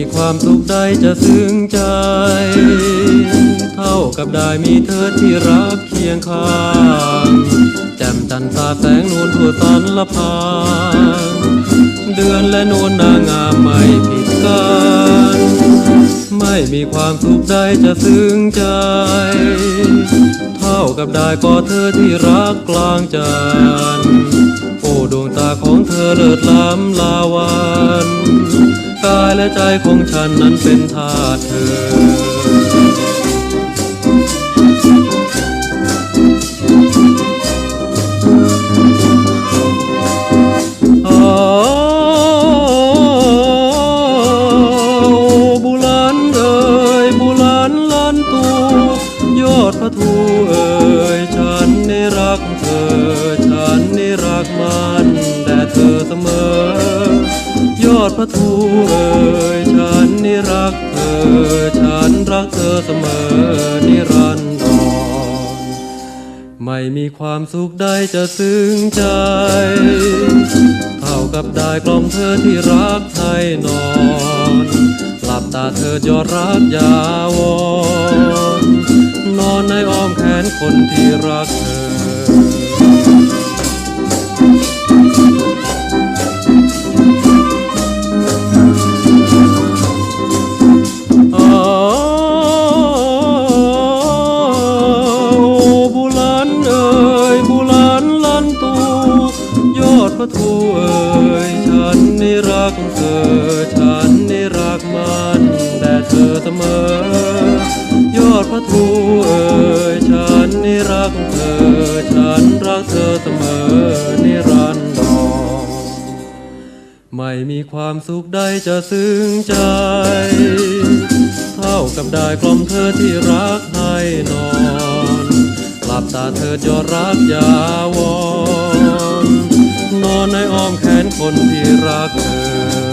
มีความสุขใดจะซึ้งใจ เท่ากับได้มีเธอที่รักเคียงข้างแจ่มจันทราแสงนวลทั่วสันละพางเดือนและนวลนางามไม่ผิดกันไม่มีความสุขใดจะซึ้งใจ เท่ากับได้กอดเธอที่รักกลางจันโอ้ดวงตาของเธอเลิศล้ำลาวัน และใจของฉันนั้นเป็นทาสเธอโอ้บุลันเอ่ยบุลันลันตูยอดพระทูเอ่ยฉันนี่รักเธอ ฉันนี่รักมันแด่เธอเสมอ ยอดพระทูเอ่ยฉันนี่รักเธอ ฉันรักเธอเสมอนิรันดรไม่มีความสุขใดจะซึ้งใจ เท่ากับได้กล่อมเธอที่รักให้นอนหลับตาเธอยอดรักยาวรนอนในอ้อมแขนคนที่รักเธอ ทูเอ่ยฉันนี่รักเธอ ฉันนี่รักมันแด่เธอเสมอยอดพระทูเอ่ยฉันนี่รักเธอ ฉันรักเธอเสมอนิรันดรไม่มีความสุขใดจะซึ้งใจ เท่ากับได้กล่อมเธอที่รักให้นอนหลับตาเธอยอดรักยาวร นอนในอ้อมแขนคนที่รักเธอ